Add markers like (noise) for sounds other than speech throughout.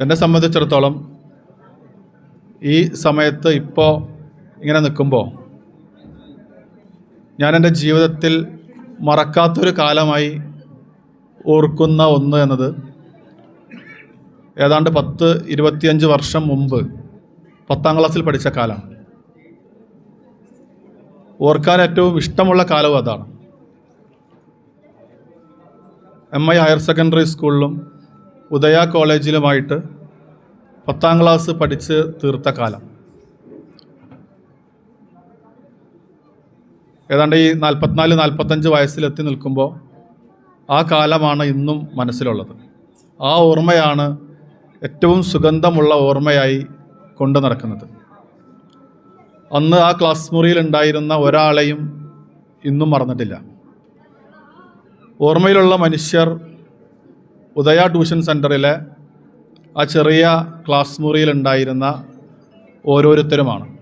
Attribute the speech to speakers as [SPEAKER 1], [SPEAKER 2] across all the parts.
[SPEAKER 1] എന്നെ സംബന്ധിച്ചിടത്തോളം ഈ സമയത്ത് ഇപ്പോൾ ഇങ്ങനെ നിൽക്കുമ്പോൾ ഞാൻ എന്റെ ജീവിതത്തിൽ മറക്കാത്തൊരു കാലമായി ഓർക്കുന്ന ഒന്ന് എന്നത് ഏതാണ്ട് പത്ത് ഇരുപത്തിയഞ്ച് വർഷം മുമ്പ് പത്താം ക്ലാസ്സിൽ പഠിച്ച കാലമാണ്. ഓർക്കാൻ ഏറ്റവും ഇഷ്ടമുള്ള കാലവും അതാണ്. എം ഐ ഹയർ സെക്കൻഡറി സ്കൂളിലും ഉദയ കോളേജിലുമായിട്ട് പത്താം ക്ലാസ് പഠിച്ച് തീർത്ത കാലം. ഏതാണ്ട് ഈ നാൽപ്പത്തിനാല് നാൽപ്പത്തഞ്ച് വയസ്സിലെത്തി നിൽക്കുമ്പോൾ ആ കാലമാണ് ഇന്നും മനസ്സിലുള്ളത്. ആ ഓർമ്മയാണ് ഏറ്റവും സുഗന്ധമുള്ള ഓർമ്മയായി കൊണ്ടു നടക്കുന്നത്. അന്ന് ആ ക്ലാസ് മുറിയിൽ ഉണ്ടായിരുന്ന ഒരാളെയും ഇന്നും മറന്നിട്ടില്ല. ഓർമ്മയിലുള്ള മനുഷ്യർ ഉദയ ട്യൂഷൻ സെന്ററിലെ ആ ചെറിയ ക്ലാസ് മുറിയിലുണ്ടായിരുന്ന ഓരോരുത്തരുമാണ്.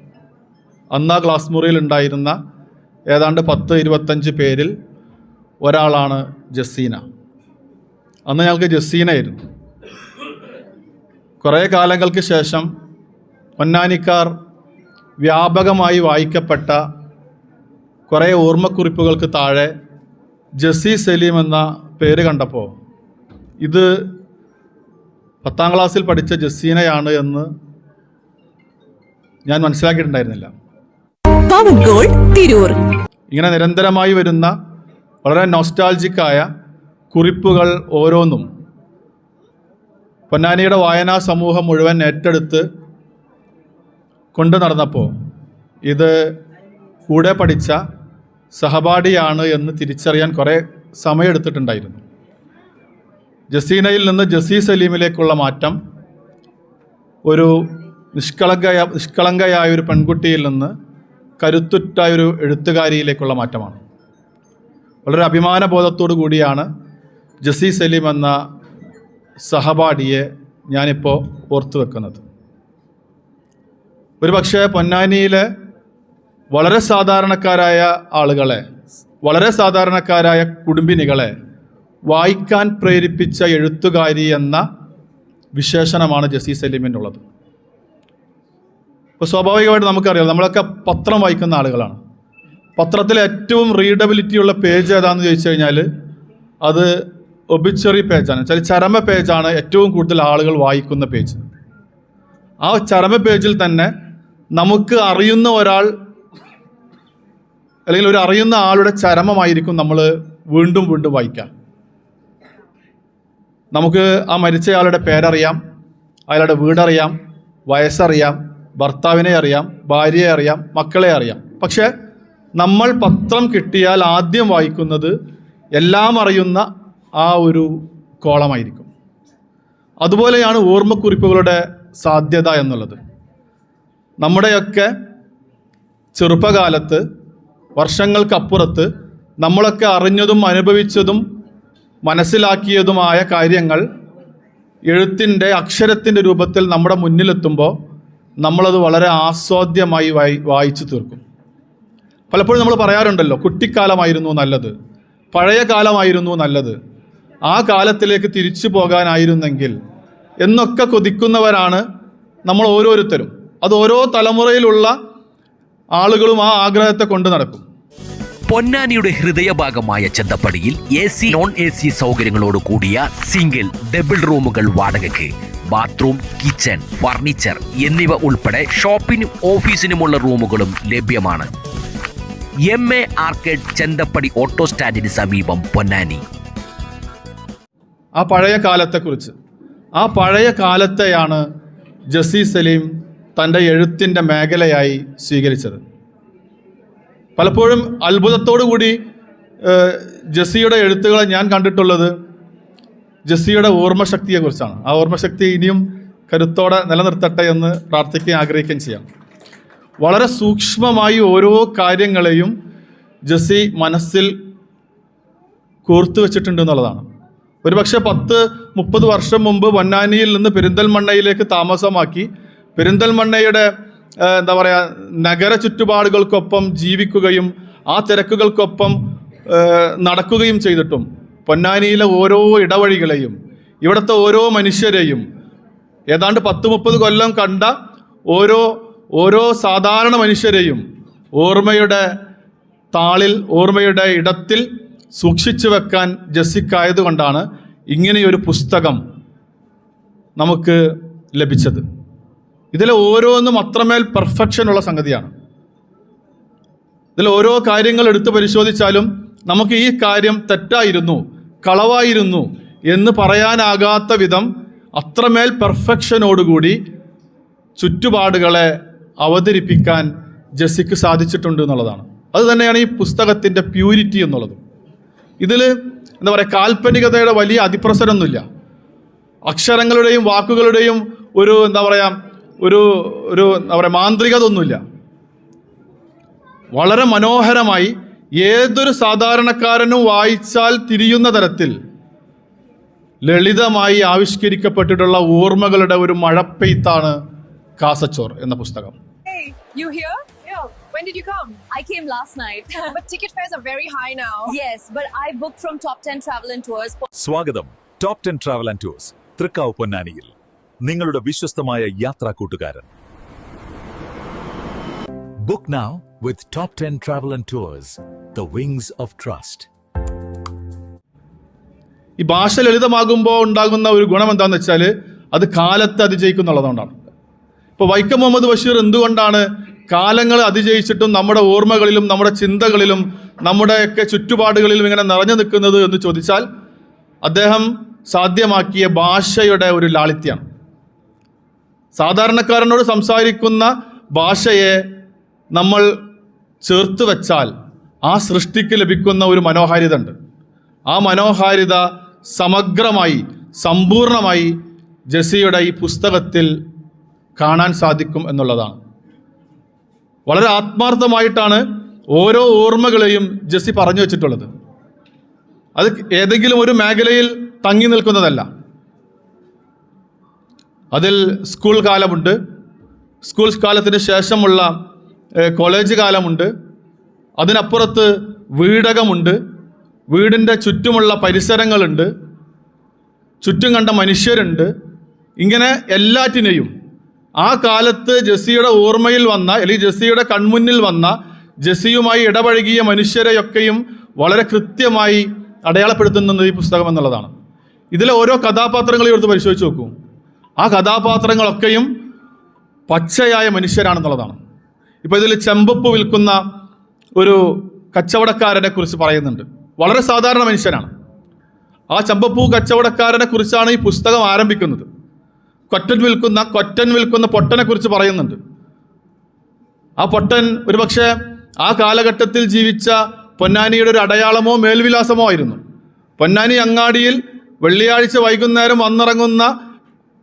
[SPEAKER 1] അന്ന് ആ ക്ലാസ് മുറിയിലുണ്ടായിരുന്ന ഏതാണ്ട് പത്ത് ഇരുപത്തഞ്ച് പേരിൽ ഒരാളാണ് ജസീന. അന്ന് ഞങ്ങൾക്ക് ജസീനയായിരുന്നു. കുറേ കാലങ്ങൾക്ക് ശേഷം പൊന്നാനിക്കാർ വ്യാപകമായി വായിക്കപ്പെട്ട കുറേ ഓർമ്മക്കുറിപ്പുകൾക്ക് താഴെ ജസി സലീം എന്ന പേര് കണ്ടപ്പോൾ ഇത് പത്താം ക്ലാസ്സിൽ പഠിച്ച ജസീനയാണ് എന്ന് ഞാൻ മനസ്സിലാക്കിയിട്ടുണ്ടായിരുന്നില്ല. ഇങ്ങനെ നിരന്തരമായി വരുന്ന വളരെ നോസ്റ്റാൾജിക്കായ കുറിപ്പുകൾ ഓരോന്നും പൊന്നാനിയുടെ വായനാ സമൂഹം മുഴുവൻ ഏറ്റെടുത്ത് കൊണ്ടു നടന്നപ്പോൾ ഇത് കൂടെ പഠിച്ച സഹപാഠിയാണ് എന്ന് തിരിച്ചറിയാൻ കുറേ സമയമെടുത്തിട്ടുണ്ടായിരുന്നു. ജസീനയിൽ നിന്ന് ജസീ സലീമിലേക്കുള്ള മാറ്റം ഒരു നിഷ്കളങ്കയ നിഷ്കളങ്കയായ ഒരു പെൺകുട്ടിയിൽ നിന്ന് കരുത്തുറ്റായ ഒരു എഴുത്തുകാരിയിലേക്കുള്ള മാറ്റമാണ്. വളരെ അഭിമാനബോധത്തോടു കൂടിയാണ് ജസീ സലീം എന്ന സഹപാഠിയെ ഞാനിപ്പോൾ ഓർത്തു വെക്കുന്നത്. ഒരു പക്ഷേ പൊന്നാനിയിലെ വളരെ സാധാരണക്കാരായ ആളുകളെ വളരെ സാധാരണക്കാരായ കുടുംബിനികളെ വായിക്കാൻ പ്രേരിപ്പിച്ച എഴുത്തുകാരി എന്ന വിശേഷണമാണ് ജസീ സലീമിനുള്ളത്. ഇപ്പോൾ സ്വാഭാവികമായിട്ട് നമുക്കറിയാം നമ്മളൊക്കെ പത്രം വായിക്കുന്ന ആളുകളാണ്. പത്രത്തിൽ ഏറ്റവും റീഡബിലിറ്റി ഉള്ള പേജ് ഏതാണെന്ന് ചോദിച്ചു കഴിഞ്ഞാൽ അത് ഒബിച്ചറി പേജാണ് വെച്ചാൽ ചരമ പേജാണ് ഏറ്റവും കൂടുതൽ ആളുകൾ വായിക്കുന്ന പേജ് ആ ചരമ പേജിൽ തന്നെ നമുക്ക് അറിയുന്ന ഒരാൾ അല്ലെങ്കിൽ ഒരു അറിയുന്ന ആളുടെ ചരമമായിരിക്കും നമ്മൾ വീണ്ടും വീണ്ടും വായിക്കുക. നമുക്ക് ആ മരിച്ചയാളുടെ പേരറിയാം അയാളുടെ വീടറിയാം വയസ്സറിയാം ഭർത്താവിനെ അറിയാം ഭാര്യയെ അറിയാം മക്കളെ അറിയാം. പക്ഷേ നമ്മൾ പത്രം കിട്ടിയാൽ ആദ്യം വായിക്കുന്നത് എല്ലാം അറിയുന്ന ആ ഒരു കോളമായിരിക്കും. അതുപോലെയാണ് ഓർമ്മക്കുറിപ്പുകളുടെ സാധ്യത എന്നുള്ളത്. നമ്മുടെയൊക്കെ ചെറുപ്പകാലത്ത് വർഷങ്ങൾക്കപ്പുറത്ത് നമ്മളൊക്കെ അറിഞ്ഞതും അനുഭവിച്ചതും മനസ്സിലാക്കിയതുമായ കാര്യങ്ങൾ എഴുത്തിന്റെ അക്ഷരത്തിന്റെ രൂപത്തിൽ നമ്മുടെ മുന്നിലെത്തുമ്പോൾ നമ്മളത് വളരെ ആസ്വാദ്യമായി വായി വായിച്ചു തീർക്കും. പലപ്പോഴും നമ്മൾ പറയാറുണ്ടല്ലോ കുട്ടിക്കാലമായിരുന്നു നല്ലത് പഴയ കാലമായിരുന്നു നല്ലത് ആ കാലത്തിലേക്ക് തിരിച്ചു പോകാനായിരുന്നെങ്കിൽ എന്നൊക്കെ കൊതിക്കുന്നവരാണ് നമ്മൾ ഓരോരുത്തരും. അത് ഓരോ തലമുറയിലുള്ള ആളുകളും ആ ആഗ്രഹത്തെ കൊണ്ട് നടക്കും.
[SPEAKER 2] പൊന്നാനിയുടെ ഹൃദയഭാഗമായ ചെന്തപ്പടിയിൽ A C non A C സൗകര്യങ്ങളോട് കൂടിയ സിംഗിൾ ഡബിൾ റൂമുകൾ വാടകയ്ക്ക്. ബാത്റൂം കിച്ചൺ ഫർണിച്ചർ എന്നിവ ഉൾപ്പെടെ ഷോപ്പിനും ഓഫീസിനുമുള്ള റൂമുകളും ലഭ്യമാണ്. M A arcade Chenthappady auto സ്റ്റാൻഡിന് സമീപം പൊന്നാനി.
[SPEAKER 1] ആ പഴയ കാലത്തെക്കുറിച്ച്. ആ പഴയ കാലത്തെയാണ് ജസീ സലീം തന്റെ എഴുത്തിന്റെ മേഖലയായി സ്വീകരിച്ചത്. പലപ്പോഴും കൂടി ജസ്സിയുടെ എഴുത്തുകളെ ഞാൻ കണ്ടിട്ടുള്ളത് ജസിയുടെ ഓർമ്മശക്തിയെക്കുറിച്ചാണ് ആ ഓർമ്മശക്തി ഇനിയും കരുത്തോടെ നിലനിർത്തട്ടെ എന്ന് പ്രാർത്ഥിക്കുകയും ആഗ്രഹിക്കുകയും ചെയ്യാം. വളരെ സൂക്ഷ്മമായി ഓരോ കാര്യങ്ങളെയും ജസ്സി മനസ്സിൽ കോർത്തു വെച്ചിട്ടുണ്ട് എന്നുള്ളതാണ്. ഒരുപക്ഷെ പത്ത് മുപ്പത് വർഷം മുമ്പ് പൊന്നാനിയിൽ നിന്ന് പെരിന്തൽമണ്ണയിലേക്ക് താമസമാക്കി പെരിന്തൽമണ്ണയുടെ എന്താ പറയുക നഗര ചുറ്റുപാടുകൾക്കൊപ്പം ജീവിക്കുകയും ആ തിരക്കുകൾക്കൊപ്പം നടക്കുകയും ചെയ്തിട്ടും പൊന്നാനിയിലെ ഓരോ ഇടവഴികളെയും ഇവിടുത്തെ ഓരോ മനുഷ്യരെയും ഏതാണ്ട് പത്ത് മുപ്പത് കൊല്ലം കണ്ട ഓരോ ഓരോ സാധാരണ മനുഷ്യരെയും ഓർമ്മയുടെ താളിൽ ഓർമ്മയുടെ ഇടത്തിൽ സൂക്ഷിച്ചു വെക്കാൻ ജസിക്കായതുകൊണ്ടാണ് ഇങ്ങനെയൊരു പുസ്തകം നമുക്ക് ലഭിച്ചത്. ഇതിലെ ഓരോന്നും അത്രമേൽ പെർഫെക്ഷൻ ഉള്ള സംഗതിയാണ്. ഇതിൽ ഓരോ കാര്യങ്ങൾ എടുത്ത് പരിശോധിച്ചാലും നമുക്ക് ഈ കാര്യം തെറ്റായിരുന്നു കളവായിരുന്നു എന്ന് പറയാനാകാത്ത വിധം അത്രമേൽ പെർഫെക്ഷനോടുകൂടി ചുറ്റുപാടുകളെ അവതരിപ്പിക്കാൻ ജെസ്സിക്ക് സാധിച്ചിട്ടുണ്ട് എന്നുള്ളതാണ്. അത് തന്നെയാണ് ഈ പുസ്തകത്തിന്റെ പ്യൂരിറ്റി എന്നുള്ളത്. ഇതിൽ എന്താ പറയുക കാൽപ്പനികതയുടെ വലിയ അതിപ്രസരമൊന്നുമില്ല. അക്ഷരങ്ങളുടെയും വാക്കുകളുടെയും ഒരു എന്താ പറയുക ഒരു ഒരു എന്താ പറയുക മാന്ത്രികത ഒന്നുമില്ല വളരെ മനോഹരമായി ഏതൊരു സാധാരണക്കാരനും വായിച്ചാൽ തിരിയുന്ന തരത്തിൽ ലളിതമായി ആവിഷ്കരിക്കപ്പെട്ടിട്ടുള്ള ഓർമ്മകളുടെ ഒരു മഴപ്പെയ്ത്താണ് കാസച്ചോർ എന്ന പുസ്തകം
[SPEAKER 3] you here?
[SPEAKER 4] Yeah.
[SPEAKER 3] When did you come?
[SPEAKER 4] I came last night. (laughs)
[SPEAKER 3] But ticket fares are very high now.
[SPEAKER 4] yes, but I booked from Top 10 Travel and Tours.
[SPEAKER 5] സ്വാഗതം Top ten travel and tours Thrikkavu പൊന്നാനിയിൽ നിങ്ങളുടെ വിശ്വസ്തമായ യാത്രാ കൂട്ടുകാരൻ book now with top ten travel and tours the wings of trust
[SPEAKER 1] ഈ ഭാഷ ലളിതമാകുമ്പോൾ ഉണ്ടാകുന്ന ഒരു ഗുണം എന്താണെന്ന് വെച്ചാൽ അത് കാലത്തെ അതിജയിക്കും എന്നുള്ളതുകൊണ്ടാണ്. ഇപ്പോൾ വൈക്കം മുഹമ്മദ് ബഷീർ എന്തുകൊണ്ടാണ് കാലങ്ങളെ അതിജയിച്ചിട്ടും നമ്മുടെ ഓർമ്മകളിലും നമ്മുടെ ചിന്തകളിലും നമ്മുടെയൊക്കെ ചുറ്റുപാടുകളിലും ഇങ്ങനെ നിറഞ്ഞു നിൽക്കുന്നത് എന്ന് ചോദിച്ചാൽ അദ്ദേഹം സാധ്യമാക്കിയ ഭാഷയുടെ ഒരു ലാളിത്യമാണ്. സാധാരണക്കാരനോട് സംസാരിക്കുന്ന ഭാഷയെ നമ്മൾ ചേർത്ത് വെച്ചാൽ ആ സൃഷ്ടിക്ക് ലഭിക്കുന്ന ഒരു മനോഹാരിത ഉണ്ട്. ആ മനോഹാരിത സമഗ്രമായി സമ്പൂർണമായി ജെസിയുടെ ഈ പുസ്തകത്തിൽ കാണാൻ സാധിക്കും എന്നുള്ളതാണ്. വളരെ ആത്മാർത്ഥമായിട്ടാണ് ഓരോ ഓർമ്മകളെയും ജെസ്സി പറഞ്ഞു വെച്ചിട്ടുള്ളത്. അത് ഏതെങ്കിലും ഒരു മേഖലയിൽ തങ്ങി നിൽക്കുന്നതല്ല. അതിൽ സ്കൂൾ കാലമുണ്ട്. സ്കൂൾ കാലത്തിന് ശേഷമുള്ള കോളേജ് കാലമുണ്ട്. അതിനപ്പുറത്ത് വീടകമുണ്ട്. വീടിന്റെ ചുറ്റുമുള്ള പരിസരങ്ങളുണ്ട്. ചുറ്റും കണ്ട മനുഷ്യരുണ്ട്. ഇങ്ങനെ എല്ലാറ്റിനെയും ആ കാലത്ത് ജെസ്സിയുടെ ഓർമ്മയിൽ വന്ന അല്ലെങ്കിൽ ജെസ്സിയുടെ കൺമുന്നിൽ വന്ന ജെസ്സിയുമായി ഇടപഴകിയ മനുഷ്യരെയൊക്കെയും വളരെ കൃത്യമായി അടയാളപ്പെടുത്തുന്നത് ഈ പുസ്തകം എന്നുള്ളതാണ്. ഇതിലെ ഓരോ കഥാപാത്രങ്ങളെയും എടുത്ത് പരിശോധിച്ച് നോക്കൂ. ആ കഥാപാത്രങ്ങളൊക്കെയും പച്ചയായ മനുഷ്യരാണെന്നുള്ളതാണ്. ഇപ്പോൾ ഇതിൽ ചെമ്പപ്പ് വിൽക്കുന്ന ഒരു കച്ചവടക്കാരനെ കുറിച്ച് പറയുന്നുണ്ട്. വളരെ സാധാരണ മനുഷ്യനാണ്. ആ ചമ്പപ്പൂ കച്ചവടക്കാരനെ കുറിച്ചാണ് ഈ പുസ്തകം ആരംഭിക്കുന്നത്. കൊറ്റൻ വിൽക്കുന്ന കൊറ്റൻ വിൽക്കുന്ന പൊട്ടനെ കുറിച്ച് പറയുന്നുണ്ട്. ആ പൊട്ടൻ ഒരുപക്ഷെ ആ കാലഘട്ടത്തിൽ ജീവിച്ച പൊന്നാനിയുടെ ഒരു അടയാളമോ മേൽവിലാസമോ ആയിരുന്നു. പൊന്നാനി അങ്ങാടിയിൽ വെള്ളിയാഴ്ച വൈകുന്നേരം വന്നിറങ്ങുന്ന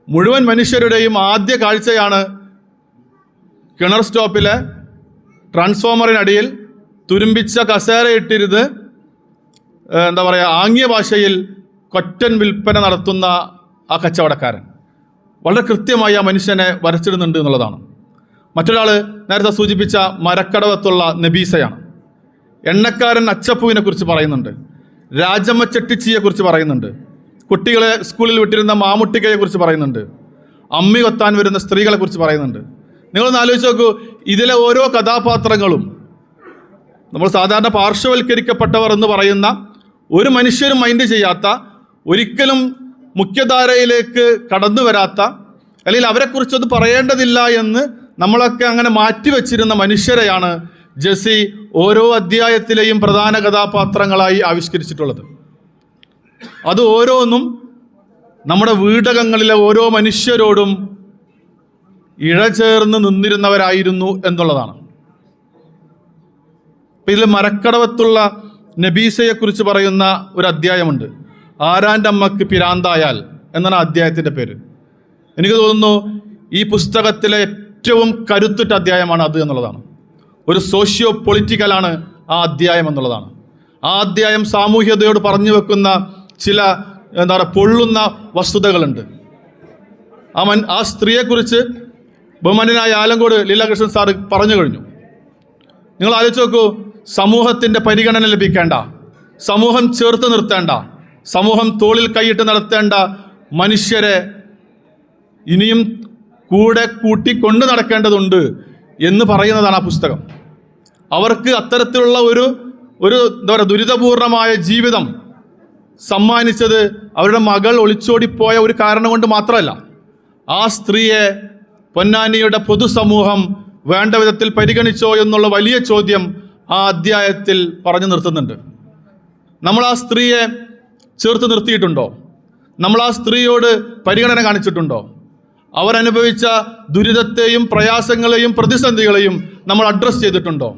[SPEAKER 1] മുഴുവൻ മനുഷ്യരുടെയും ആദ്യ കാഴ്ചയാണ് കിണർ സ്റ്റോപ്പിലെ ട്രാൻസ്ഫോമറിനടിയിൽ തുരുമ്പിച്ച കസേരയിട്ടിരുന്ന് എന്താ പറയുക ആംഗ്യ ഭാഷയിൽ കൊറ്റൻ വിൽപ്പന നടത്തുന്ന ആ കച്ചവടക്കാരൻ. വളരെ കൃത്യമായി ആ മനുഷ്യനെ വരച്ചിടുന്നുണ്ട് എന്നുള്ളതാണ്. മറ്റൊരാൾ നേരത്തെ സൂചിപ്പിച്ച മരക്കടവത്തുള്ള നബീസയാണ്. എണ്ണക്കാരൻ അച്ചപ്പുവിനെ കുറിച്ച് പറയുന്നുണ്ട്. രാജമ്മ ചെട്ടിച്ചിയെ കുറിച്ച് പറയുന്നുണ്ട്. കുട്ടികളെ സ്കൂളിൽ വിട്ടിരുന്ന മാമുട്ടിക്കയെ കുറിച്ച് പറയുന്നുണ്ട്. അമ്മി കൊത്താൻ വരുന്ന സ്ത്രീകളെ കുറിച്ച് പറയുന്നുണ്ട്. നിങ്ങളൊന്ന് ആലോചിച്ച് നോക്കൂ ഇതിലെ ഓരോ കഥാപാത്രങ്ങളും നമ്മൾ സാധാരണ പാർശ്വവൽക്കരിക്കപ്പെട്ടവർ എന്ന് പറയുന്ന ഒരു മനുഷ്യരും മൈൻഡ് ചെയ്യാത്ത ഒരിക്കലും മുഖ്യധാരയിലേക്ക് കടന്നു വരാത്ത അല്ലെങ്കിൽ അവരെക്കുറിച്ചൊന്നും പറയേണ്ടതില്ല എന്ന് നമ്മളൊക്കെ അങ്ങനെ മാറ്റിവെച്ചിരുന്ന മനുഷ്യരെയാണ് ജെസ്സി ഓരോ അധ്യായത്തിലെയും പ്രധാന കഥാപാത്രങ്ങളായി ആവിഷ്കരിച്ചിട്ടുള്ളത്. അത് ഓരോന്നും നമ്മുടെ വീടകങ്ങളിലെ ഓരോ മനുഷ്യരോടും ഇഴചേർന്ന് നിന്നിരുന്നവരായിരുന്നു എന്നുള്ളതാണ്. ഇതിൽ മരക്കടവത്തുള്ള നബീസയെക്കുറിച്ച് പറയുന്ന ഒരു അധ്യായമുണ്ട്. ആരാന്റെ അമ്മയ്ക്ക് പിരാന്തായാൽ എന്നാണ് അധ്യായത്തിന്റെ പേര്. എനിക്ക് തോന്നുന്നു ഈ പുസ്തകത്തിലെ ഏറ്റവും കരുത്തുറ്റ അധ്യായമാണ് അത് എന്നുള്ളതാണ്. ഒരു സോഷ്യോ പൊളിറ്റിക്കലാണ് ആ അധ്യായം എന്നുള്ളതാണ്. ആ അധ്യായം സാമൂഹ്യതയോട് പറഞ്ഞു വെക്കുന്ന ചില എന്താ പറയുക പൊള്ളുന്ന വസ്തുതകളുണ്ട്. ആ മൻ ആ സ്ത്രീയെക്കുറിച്ച് ബഹുമാനായ ആലങ്കോട് ലീലാകൃഷ്ണൻ സാറ് പറഞ്ഞു കഴിഞ്ഞു. നിങ്ങൾ ആലോചിച്ച് നോക്കൂ സമൂഹത്തിന്റെ പരിഗണന ലഭിക്കേണ്ട സമൂഹം ചേർത്ത് നിർത്തേണ്ട സമൂഹം തോളിൽ കൈയിട്ട് നടത്തേണ്ട മനുഷ്യരെ ഇനിയും കൂടെ കൂട്ടിക്കൊണ്ട് നടക്കേണ്ടതുണ്ട് എന്ന് പറയുന്നതാണ് ആ പുസ്തകം. അവർക്ക് അത്തരത്തിലുള്ള ഒരു ഒരു എന്താ പറയുക ദുരിതപൂർണമായ ജീവിതം സമ്മാനിച്ചത് അവരുടെ മകൾ ഒളിച്ചോടിപ്പോയ ഒരു കാരണം കൊണ്ട് മാത്രമല്ല ആ സ്ത്രീയെ പൊന്നാനിയുടെ പൊതുസമൂഹം വേണ്ട വിധത്തിൽ പരിഗണിച്ചോ എന്നുള്ള വലിയ ചോദ്യം ആ അധ്യായത്തിൽ പറഞ്ഞു നിർത്തുന്നുണ്ട്. നമ്മൾ ആ സ്ത്രീയെ ചേർത്ത് നിർത്തിയിട്ടുണ്ടോ? നമ്മൾ ആ സ്ത്രീയോട് പരിഗണന കാണിച്ചിട്ടുണ്ടോ? അവരനുഭവിച്ച ദുരിതത്തെയും പ്രയാസങ്ങളെയും പ്രതിസന്ധികളെയും നമ്മൾ അഡ്രസ്സ് ചെയ്തിട്ടുണ്ടോ?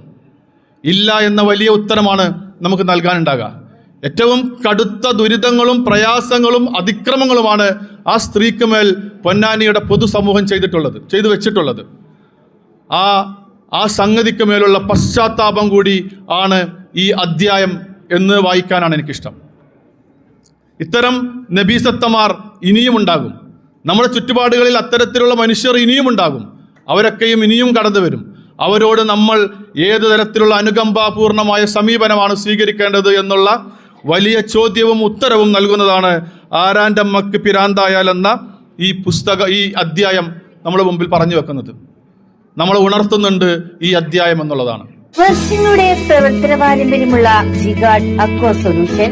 [SPEAKER 1] ഇല്ല എന്ന വലിയ ഉത്തരമാണ് നമുക്ക് നൽകാനുണ്ടാകുക ഏറ്റവും കടുത്ത ദുരിതങ്ങളും പ്രയാസങ്ങളും അതിക്രമങ്ങളുമാണ് ആ സ്ത്രീക്ക് മേൽ പൊന്നാനിയുടെ പൊതുസമൂഹം ചെയ്തിട്ടുള്ളത് ചെയ്തു വെച്ചിട്ടുള്ളത്. ആ ആ സംഗതിക്ക് മേലുള്ള പശ്ചാത്താപം കൂടി ആണ് ഈ അധ്യായം എന്ന് വായിക്കാനാണ് എനിക്കിഷ്ടം. ഇത്തരം നബീസത്തമാർ ഇനിയും ഉണ്ടാകും നമ്മുടെ ചുറ്റുപാടുകളിൽ അത്തരത്തിലുള്ള മനുഷ്യർ ഇനിയും ഉണ്ടാകും അവരൊക്കെയും ഇനിയും കടന്നു വരും. അവരോട് നമ്മൾ ഏത് തരത്തിലുള്ള അനുകമ്പാപൂർണമായ സമീപനമാണ് സ്വീകരിക്കേണ്ടത് എന്നുള്ള വലിയ ചോദ്യവും ഉത്തരവും നൽകുന്നതാണ് ആരാന്റെ അമ്മയ്ക്ക് പിരാന്തായാൽ എന്ന ഈ പുസ്തക ഈ അധ്യായം നമ്മുടെ മുമ്പിൽ പറഞ്ഞു വെക്കുന്നത്. നമ്മൾ ഉണർത്തുന്നുണ്ട് ഈ അധ്യായം എന്നുള്ളതാണ്.
[SPEAKER 6] വർഷങ്ങളുടെ പ്രവർത്തന പാരമ്പര്യമുള്ള ജിഗാഡ് അക്വ സൊല്യൂഷൻ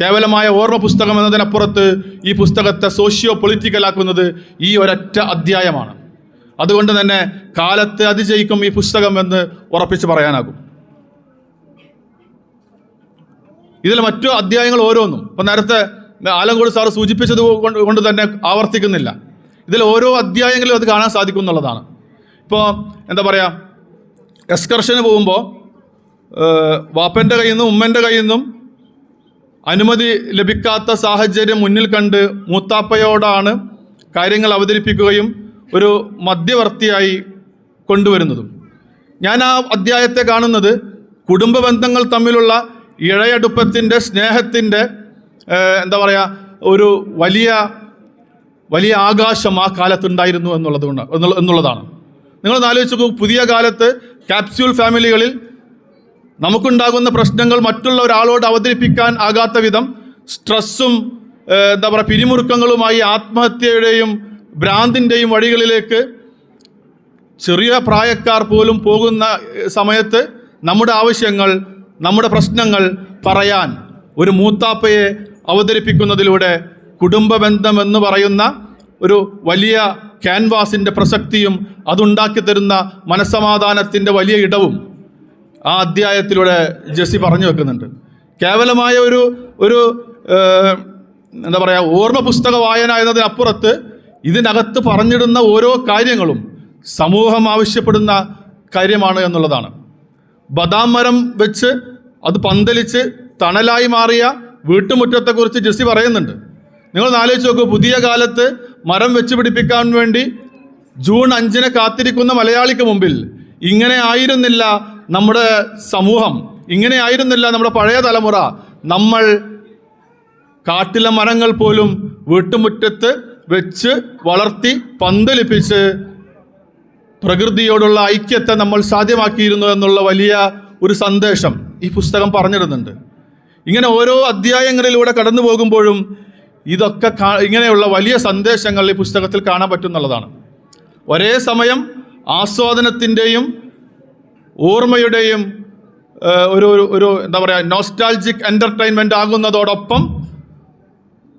[SPEAKER 1] കേവലമായ ഓർമ്മ പുസ്തകം എന്നതിനപ്പുറത്ത് ഈ പുസ്തകത്തെ സോഷ്യോ പൊളിറ്റിക്കലാക്കുന്നത് ഈ ഒരൊറ്റ അധ്യായമാണ്. അതുകൊണ്ട് തന്നെ കാലത്തെ അതിജയിക്കും ഈ പുസ്തകം എന്ന് ഉറപ്പിച്ച് പറയാനാകും. ഇതിൽ മറ്റു അധ്യായങ്ങൾ ഓരോന്നും ഇപ്പം നേരത്തെ ആലങ്കോട് സാറ് സൂചിപ്പിച്ചത് കൊണ്ട് തന്നെ ആവർത്തിക്കുന്നില്ല. ഇതിൽ ഓരോ അധ്യായങ്ങളിലും അത് കാണാൻ സാധിക്കും എന്നുള്ളതാണ്. ഇപ്പോൾ എന്താ പറയുക എക്സ്കർഷന് പോകുമ്പോൾ വാപ്പന്റെ കയ്യിൽ നിന്നും ഉമ്മന്റെ കയ്യിൽ നിന്നും അനുമതി ലഭിക്കാത്ത സാഹചര്യം മുന്നിൽ കണ്ട് മൂത്താപ്പയോടാണ് കാര്യങ്ങൾ അവതരിപ്പിക്കുകയും ഒരു മധ്യവർത്തിയായി കൊണ്ടുവരുന്നതും. ഞാൻ ആ അധ്യായത്തെ കാണുന്നത് കുടുംബ ബന്ധങ്ങൾ തമ്മിലുള്ള ഇഴയടുപ്പത്തിന്റെ സ്നേഹത്തിന്റെ എന്താ പറയുക ഒരു വലിയ വലിയ ആകാശം ആ കാലത്തുണ്ടായിരുന്നു എന്നുള്ളത് കൊണ്ട് എന്നുള്ളതാണ്. നിങ്ങൾ ആലോചിച്ച് പുതിയ കാലത്ത് കാപ്സ്യൂൾ ഫാമിലികളിൽ നമുക്കുണ്ടാകുന്ന പ്രശ്നങ്ങൾ മറ്റുള്ള ഒരാളോട് അവതരിപ്പിക്കാൻ ആകാത്ത വിധം സ്ട്രെസ്സും എന്താ പറയുക പിരിമുറുക്കങ്ങളുമായി ആത്മഹത്യയുടെയും ഭ്രാന്തിന്റെയും വഴികളിലേക്ക് ചെറിയ പ്രായക്കാർ പോലും പോകുന്ന സമയത്ത് നമ്മുടെ ആവശ്യങ്ങൾ നമ്മുടെ പ്രശ്നങ്ങൾ പറയാൻ ഒരു മൂത്താപ്പയെ അവതരിപ്പിക്കുന്നതിലൂടെ കുടുംബ ബന്ധം എന്ന് പറയുന്ന ഒരു വലിയ ക്യാൻവാസിന്റെ പ്രസക്തിയും അതുണ്ടാക്കി തരുന്ന മനസ്സമാധാനത്തിന്റെ വലിയ ഇടവും ആ അധ്യായത്തിലൂടെ ജെസ്സി പറഞ്ഞു വെക്കുന്നുണ്ട്. കേവലമായ ഒരു ഒരു എന്താ പറയുക ഓർമ്മ പുസ്തക വായന എന്നതിനപ്പുറത്ത് ഇതിനകത്ത് പറഞ്ഞിടുന്ന ഓരോ കാര്യങ്ങളും സമൂഹം ആവശ്യപ്പെടുന്ന കാര്യമാണ് എന്നുള്ളതാണ്. ബദാം മരം വെച്ച് അത് പന്തലിച്ച് തണലായി മാറിയ വീട്ടുമുറ്റത്തെക്കുറിച്ച് ജെസ്സി പറയുന്നുണ്ട്. നിങ്ങൾ ആലോചിച്ച് നോക്കൂ പുതിയ കാലത്ത് മരം വെച്ച് പിടിപ്പിക്കാൻ വേണ്ടി ജൂൺ അഞ്ചിന് കാത്തിരിക്കുന്ന മലയാളിക്ക് മുമ്പിൽ ഇങ്ങനെ ആയിരുന്നില്ല നമ്മുടെ സമൂഹം ഇങ്ങനെ ആയിരുന്നില്ല നമ്മുടെ പഴയ തലമുറ. നമ്മൾ കാട്ടിലെ മരങ്ങൾ പോലും വീട്ടുമുറ്റത്ത് വെച്ച് വളർത്തി പന്തലിപ്പിച്ച് പ്രകൃതിയോടുള്ള ഐക്യത്തെ നമ്മൾ സാധ്യമാക്കിയിരുന്നു എന്നുള്ള വലിയ ഒരു സന്ദേശം ഈ പുസ്തകം പറഞ്ഞിടുന്നുണ്ട്. ഇങ്ങനെ ഓരോ അധ്യായങ്ങളിലൂടെ കടന്നു പോകുമ്പോഴും ഇതൊക്കെ ഇങ്ങനെയുള്ള വലിയ സന്ദേശങ്ങൾ ഈ പുസ്തകത്തിൽ കാണാൻ പറ്റുന്നുള്ളതാണ് ഒരേ സമയം ആസ്വാദനത്തിന്റെയും ഓർമ്മയുടെയും ഒരു ഒരു- എന്താ പറയുക നോസ്റ്റാൾജിക് എന്റർടൈൻമെന്റ് ആകുന്നതോടൊപ്പം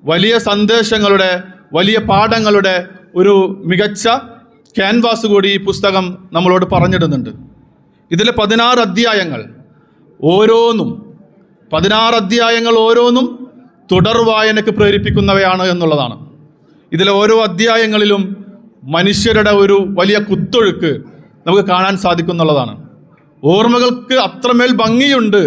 [SPEAKER 1] വലിയ സന്ദേശങ്ങളുടെ വലിയ പാഠങ്ങളുടെ ഒരു മികച്ച ക്യാൻവാസ് കൂടി ഈ പുസ്തകം നമ്മളോട് പറഞ്ഞിടുന്നുണ്ട്. ഇതിൽ പതിനാറ് അധ്യായങ്ങൾ. ഓരോന്നും പതിനാറ് അധ്യായങ്ങൾ ഓരോന്നും തുടർ വായനയ്ക്ക് പ്രേരിപ്പിക്കുന്നവയാണ് എന്നുള്ളതാണ്. ഇതിലെ ഓരോ അധ്യായങ്ങളിലും മനുഷ്യരുടെ ഒരു വലിയ കുത്തൊഴുക്ക് നമുക്ക് കാണാൻ സാധിക്കുന്നുള്ളതാണ്. ഓർമ്മകൾക്ക് അത്രമേൽ ഭംഗിയുണ്ട്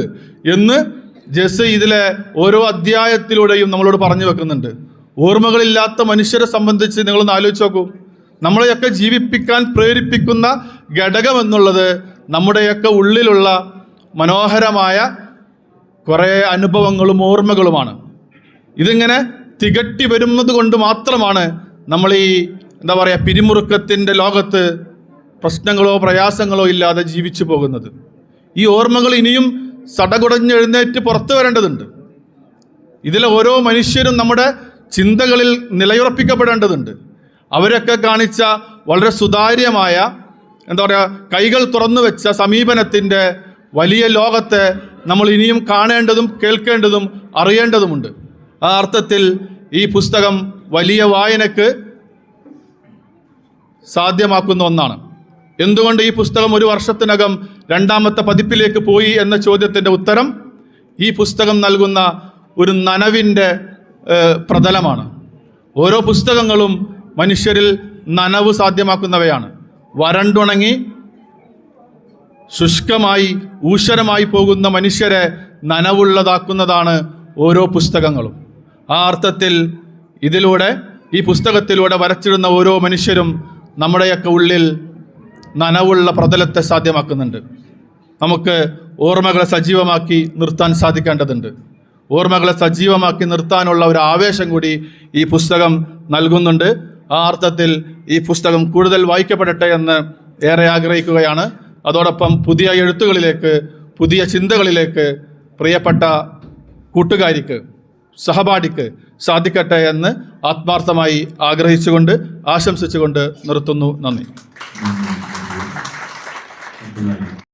[SPEAKER 1] എന്ന് ജസ് ഇതിലെ ഓരോ അധ്യായത്തിലൂടെയും നമ്മളോട് പറഞ്ഞു വെക്കുന്നുണ്ട്. ഓർമ്മകളില്ലാത്ത മനുഷ്യരെ സംബന്ധിച്ച് നിങ്ങളൊന്ന് ആലോചിച്ച് നോക്കൂ. നമ്മളെയൊക്കെ ജീവിപ്പിക്കാൻ പ്രേരിപ്പിക്കുന്ന ഘടകം എന്നുള്ളത് നമ്മുടെയൊക്കെ ഉള്ളിലുള്ള മനോഹരമായ കുറേ അനുഭവങ്ങളും ഓർമ്മകളുമാണ്. ഇതിങ്ങനെ തികട്ടി വരുന്നത് കൊണ്ട് മാത്രമാണ് നമ്മൾ ഈ എന്താ പറയുക പിരിമുറുക്കത്തിന്റെ ലോകത്ത് പ്രശ്നങ്ങളോ പ്രയാസങ്ങളോ ഇല്ലാതെ ജീവിച്ചു പോകുന്നത്. ഈ ഓർമ്മകൾ ഇനിയും സടകുടഞ്ഞെഴുന്നേറ്റ് പുറത്തു വരേണ്ടതുണ്ട്. ഇതിലെ ഓരോ മനുഷ്യരും നമ്മുടെ ചിന്തകളിൽ നിലയുറപ്പിക്കപ്പെടേണ്ടതുണ്ട്. അവരൊക്കെ കാണിച്ച വളരെ സുതാര്യമായ എന്താ പറയുക കൈകൾ തുറന്നു വെച്ച സമീപനത്തിന്റെ വലിയ ലോകത്തെ നമ്മൾ ഇനിയും കാണേണ്ടതും കേൾക്കേണ്ടതും അറിയേണ്ടതുമുണ്ട്. ആ അർത്ഥത്തിൽ ഈ പുസ്തകം വലിയ വായനക്ക് സാധ്യമാക്കുന്ന ഒന്നാണ്. എന്തുകൊണ്ട് ഈ പുസ്തകം ഒരു വർഷത്തിനകം രണ്ടാമത്തെ പതിപ്പിലേക്ക് പോയി എന്ന ചോദ്യത്തിന്റെ ഉത്തരം? ഈ പുസ്തകം നൽകുന്ന ഒരു നനവിന്റെ പ്രതലമാണ്. ഓരോ പുസ്തകങ്ങളും മനുഷ്യരിൽ നനവ് സാധ്യമാക്കുന്നവയാണ്. വരണ്ടുണങ്ങി ശുഷ്കമായി ഊഷരമായി പോകുന്ന മനുഷ്യരെ നനവുള്ളതാക്കുന്നതാണ് ഓരോ പുസ്തകങ്ങളും. ആ അർത്ഥത്തിൽ ഇതിലൂടെ ഈ പുസ്തകത്തിലൂടെ വരച്ചിടുന്ന ഓരോ മനുഷ്യരും നമ്മുടെയൊക്കെ ഉള്ളിൽ നനവുള്ള പ്രതലത്തെ സാധ്യമാക്കുന്നുണ്ട്. നമുക്ക് ഓർമ്മകളെ സജീവമാക്കി നിർത്താൻ സാധിക്കേണ്ടതുണ്ട്. ഓർമ്മകളെ സജീവമാക്കി നിർത്താനുള്ള ഒരു ആവേശം കൂടി ഈ പുസ്തകം നൽകുന്നുണ്ട്. ആ അർത്ഥത്തിൽ ഈ പുസ്തകം കൂടുതൽ വായിക്കപ്പെടട്ടെ എന്ന് ഏറെ ആഗ്രഹിക്കുകയാണ്. അതോടൊപ്പം പുതിയ എഴുത്തുകളിലേക്ക് പുതിയ ചിന്തകളിലേക്ക് പ്രിയപ്പെട്ട കൂട്ടുകാരിക്ക് സഹപാഠിക്ക് സാധിക്കട്ടെ എന്ന് ആത്മാർത്ഥമായി ആഗ്രഹിച്ചുകൊണ്ട് ആശംസിച്ചുകൊണ്ട് നിർത്തുന്നു. നന്ദി. 嗯。